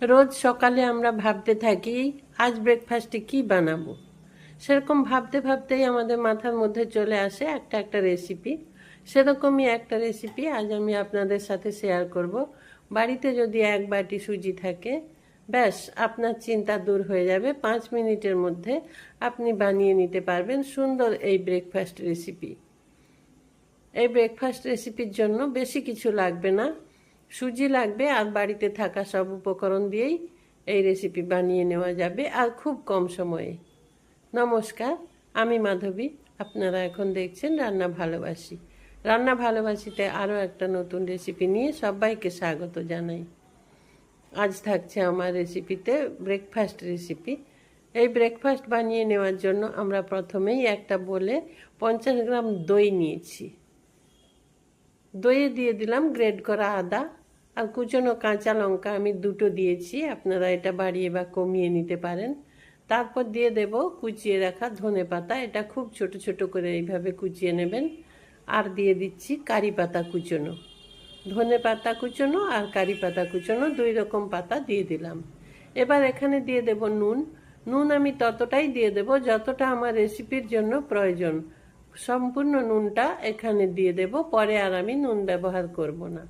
রোজ সকালে আমরা ভাবতে থাকি, আজ ব্রেকফাস্টে কি বানাবো? সেরকম ভাবতে ভাবতেই আমাদের মাথার মধ্যে চলে আসে একটা একটা রেসিপি সেরকমই একটা রেসিপি আজ আমি আপনাদের সাথে শেয়ার করব। বাড়িতে যদি এক বাটি সুজি থাকে, ব্যাস, আপনার চিন্তা দূর হয়ে যাবে। পাঁচ মিনিটের মধ্যে আপনি বানিয়ে নিতে পারবেন সুন্দর এই ব্রেকফাস্ট রেসিপি এই ব্রেকফাস্ট রেসিপির জন্য বেশি কিছু লাগবে না। সুজি লাগবে আর বাড়িতে থাকা সব উপকরণ দিয়েই এই রেসিপি বানিয়ে নেওয়া যাবে আর খুব কম সময়ে। নমস্কার, আমি মাধবী, আপনারা এখন দেখছেন রান্না ভালোবাসি। রান্না ভালোবাসিতে আরও একটা নতুন রেসিপি নিয়ে সবাইকে স্বাগত জানাই। আজ থাকছে আমার রেসিপিতে ব্রেকফাস্ট রেসিপি এই ব্রেকফাস্ট বানিয়ে নেওয়ার জন্য আমরা প্রথমেই একটা বলে পঞ্চাশ গ্রাম দই নিয়েছি। দইয়ে দিয়ে দিলাম গ্রেড করা আদা আর কুচনো কাঁচা লঙ্কা আমি দুটো দিয়েছি, আপনারা এটা বাড়িয়ে বা কমিয়ে নিতে পারেন। তারপর দিয়ে দেব কুচিয়ে রাখা ধনে পাতা, এটা খুব ছোট ছোট করে এইভাবে কুচিয়ে নেবেন। আর দিয়ে দিচ্ছি কারি পাতা কুচনো। ধনে পাতা কুচনো আর কারি পাতা কুচনো, দুই রকম পাতা দিয়ে দিলাম। এবার এখানে দিয়ে দেব নুন। নুন আমি ততটাই দিয়ে দেব যতটা আমার রেসিপির জন্য প্রয়োজন। সম্পূর্ণ নুনটা এখানে দিয়ে দেব, পরে আর আমি নুন ব্যবহার করব না।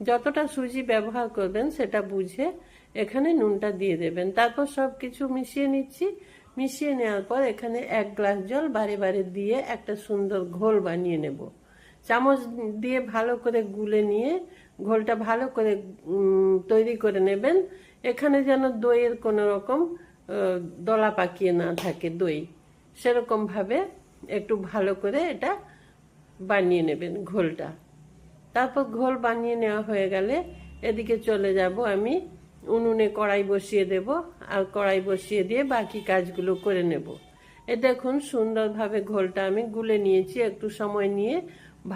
যতটা সুজি ব্যবহার করবেন সেটা বুঝে এখানে নুনটা দিয়ে দেবেন। তারপর সব কিছু মিশিয়ে নিচ্ছি। মিশিয়ে নেওয়ার পর এখানে এক গ্লাস জল বারে বারে দিয়ে একটা সুন্দর ঘোল বানিয়ে নেব। চামচ দিয়ে ভালো করে গুলে নিয়ে ঘোলটা ভালো করে তৈরি করে নেবেন। এখানে যেন দইয়ের কোনো রকম দলা পাকিয়ে না থাকে দই। সেরকমভাবে একটু ভালো করে এটা বানিয়ে নেবেন ঘোলটা। তারপর ঘোল বানিয়ে নেওয়া হয়ে গেলে এদিকে চলে যাব আমি। উনুনে কড়াই বসিয়ে দেব আর কড়াই বসিয়ে দিয়ে বাকি কাজগুলো করে নেব। এ দেখুন সুন্দরভাবে ঘোলটা আমি গুলে নিয়েছি, একটু সময় নিয়ে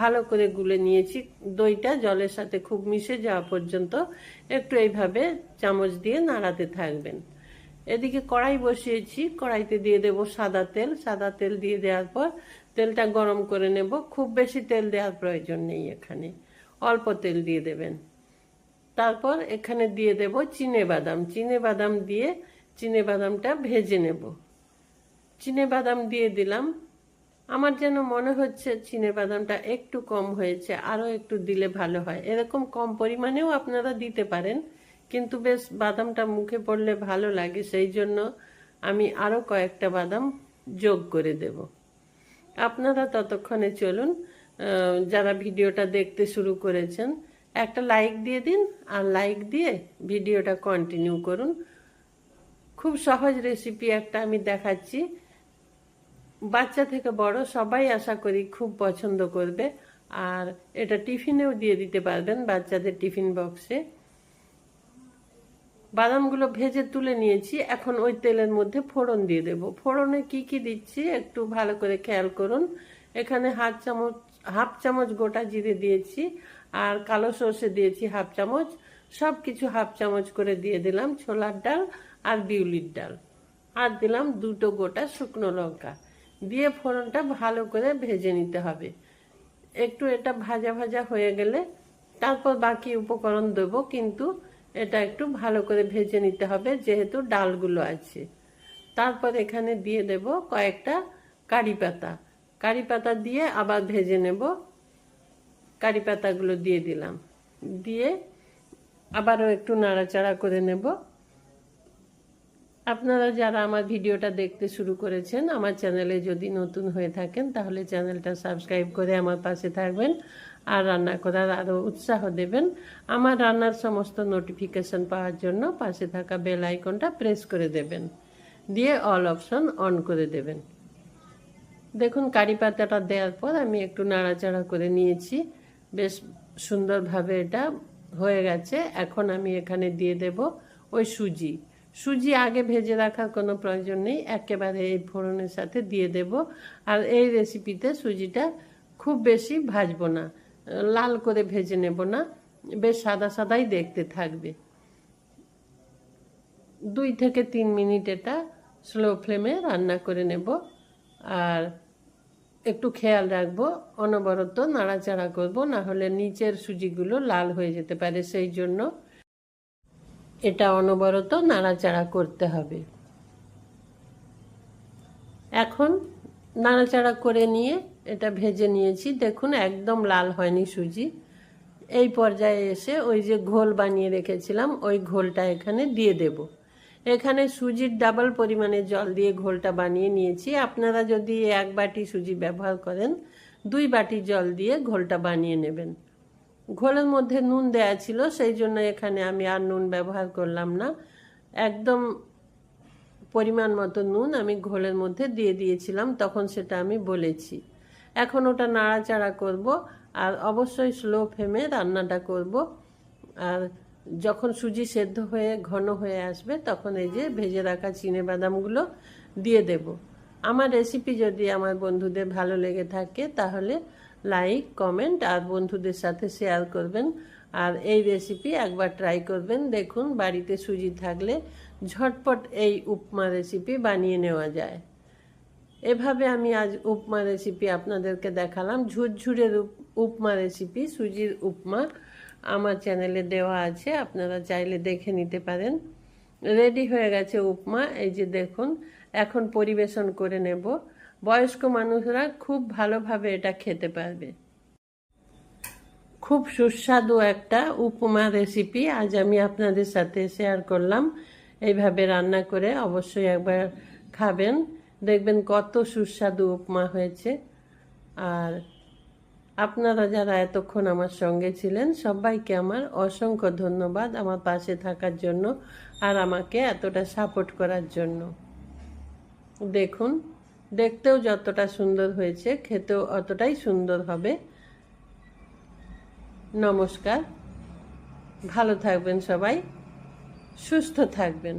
ভালো করে গুলে নিয়েছি। দইটা জলের সাথে খুব মিশে যাওয়া পর্যন্ত একটু এইভাবে চামচ দিয়ে নাড়াতে থাকবেন। এদিকে কড়াই বসিয়েছি, কড়াইতে দিয়ে দেব সাদা তেল। সাদা তেল দিয়ে দেওয়ার পর তেলটা গরম করে নেব। খুব বেশি তেল দেওয়ার প্রয়োজন নেই এখানে। অল্প তেল দিয়ে দেবেন। তারপর এখানে দিয়ে দেব চিনে বাদাম। চিনে বাদাম দিয়ে চিনে বাদামটা ভেজে নেব। চিনে বাদাম দিয়ে দিলাম। আমার যেন মনে হচ্ছে চিনে বাদামটা একটু কম হয়েছে, আরও একটু দিলে ভালো হয়। এরকম কম পরিমাণেও আপনারা দিতে পারেন, কিন্তু বেশ বাদামটা মুখে পড়লে ভালো লাগে। সেই জন্য আমি আরও কয়েকটা বাদাম যোগ করে দেব। আপনারা ততক্ষণে চলুন যারা ভিডিওটা দেখতে শুরু করেছেন, একটা লাইক দিয়ে দিন আর লাইক দিয়ে ভিডিওটা কন্টিনিউ করুন। খুব সহজ রেসিপি একটা আমি দেখাচ্ছি। বাচ্চা থেকে বড় সবাই আশা করি খুব পছন্দ করবে। আর এটা টিফিনেও দিয়ে দিতে পারবেন বাচ্চাদের টিফিন বক্সে বাদামগুলো ভেজে তুলে নিয়েছি। এখন ওই তেলের মধ্যে ফোড়ন দিয়ে দেব। ফোড়নে কি কি দিচ্ছি একটু ভালো করে খেয়াল করুন। এখানে হাত চামচ হাফ চামচ গোটা জিরে দিয়েছি আর কালো সর্ষে দিয়েছি হাফ চামচ। সব কিছু হাফ চামচ করে দিয়ে দিলাম ছোলার ডাল আর বিউলির ডাল। আর দিলাম দুটো গোটা শুকনো লঙ্কা। দিয়ে ফোড়নটা ভালো করে ভেজে নিতে হবে। একটু এটা ভাজা ভাজা হয়ে গেলে তারপর বাকি উপকরণ দেব, কিন্তু এটা একটু ভালো করে ভেজে নিতে হবে যেহেতু ডালগুলো আছে। তারপর এখানে দিয়ে দেব কয়েকটা কারি পাতা। কারি পাতা দিয়ে আবার ভেজে নেব। কারি পাতাগুলো দিয়ে দিলাম। দিয়ে আবারও একটু নাড়াচাড়া করে নেব। আপনারা যারা আমার ভিডিওটা দেখতে শুরু করেছেন, আমার চ্যানেলে যদি নতুন হয়ে থাকেন, তাহলে চ্যানেলটা সাবস্ক্রাইব করে আমার পাশে থাকবেন আর রান্না করার আরও উৎসাহ দেবেন। আমার রান্নার সমস্ত নোটিফিকেশন পাওয়ার জন্য পাশে থাকা বেল আইকনটা প্রেস করে দেবেন। দিয়ে অল অপশন অন করে দেবেন। দেখুন, কারি পাতাটা দেওয়ার পর আমি একটু নাড়াচাড়া করে নিয়েছি। বেশ সুন্দরভাবে এটা হয়ে গেছে। এখন আমি এখানে দিয়ে দেব ওই সুজি। সুজি আগে ভেজে রাখার কোনো প্রয়োজন নেই, একেবারে এই ফোড়নের সাথে দিয়ে দেব। আর এই রেসিপিতে সুজিটা খুব বেশি ভাজবো না, লাল করে ভেজে নেব না, বেশ সাদা সাদাই দেখতে থাকবে। দুই থেকে তিন মিনিট এটা স্লো ফ্লেমে রান্না করে নেব। আর একটু খেয়াল রাখব, অনবরত নাড়াচাড়া করব না হলে নিচের সুজিগুলো লাল হয়ে যেতে পারে, সেই জন্য এটা অনবরত নাড়াচাড়া করতে হবে। এখন নাড়াচাড়া করে নিয়ে এটা ভেজে নিয়েছি, দেখুন একদম লাল হয়নি সুজি। এই পর্যায়ে এসে ওই যে ঘোল বানিয়ে রেখেছিলাম, ওই ঘোলটা এখানে দিয়ে দেব। এখানে সুজির ডাবল পরিমাণে জল দিয়ে ঘোলটা বানিয়ে নিয়েছি। আপনারা যদি এক বাটি সুজি ব্যবহার করেন, দুই বাটি জল দিয়ে ঘোলটা বানিয়ে নেবেন। ঘোলের মধ্যে নুন দেয়া ছিল, সেই জন্য এখানে আমি আর নুন ব্যবহার করলাম না। একদম পরিমাণ মতো নুন আমি ঘোলের মধ্যে দিয়ে দিয়েছিলাম, তখন সেটা আমি বলেছি। এখন ওটা নাড়াচাড়া করব আর অবশ্যই স্লো ফ্লেমে রান্নাটা করব। আর যখন সুজি সেদ্ধ হয়ে, ঘন হয়ে আসবে, তখন এই যে ভেজে রাখা চিনে বাদামগুলো দিয়ে দেব। আমার রেসিপি যদি আমার বন্ধুদের ভালো লেগে থাকে, তাহলে লাইক কমেন্ট আর বন্ধুদের সাথে শেয়ার করবেন। আর এই রেসিপি একবার ট্রাই করবেন। দেখুন, বাড়িতে সুজি থাকলে ঝটপট এই উপমা রেসিপি বানিয়ে নেওয়া যায়। এভাবে আমি আজ উপমা রেসিপি আপনাদেরকে দেখালাম। ঝুরঝুরের উপমা রেসিপি সুজির উপমা। আমার চ্যানেলে দেওয়া আছে, আপনারা চাইলে দেখে নিতে পারেন। রেডি হয়ে গেছে উপমা, এই যে দেখুন, এখন পরিবেশন করে নেব। বয়স্ক মানুষরা খুব ভালোভাবে এটা খেতে পারবে। খুব সুস্বাদু একটা উপমা রেসিপি আজ আমি আপনাদের সাথে শেয়ার করলাম। এইভাবে রান্না করে অবশ্যই একবার খাবেন। দেখবেন কত সুস্বাদু উপমা হয়েছে। আর আপনারা যারা এতক্ষণ আমার সঙ্গে ছিলেন, সবাইকে আমার অসংখ্য ধন্যবাদ আমার পাশে থাকার জন্য আর আমাকে এতটা সাপোর্ট করার জন্য। দেখুন, দেখতেও যতটা সুন্দর হয়েছে, খেতেও অতটাই সুন্দর হবে। নমস্কার, ভালো থাকবেন সবাই, সুস্থ থাকবেন।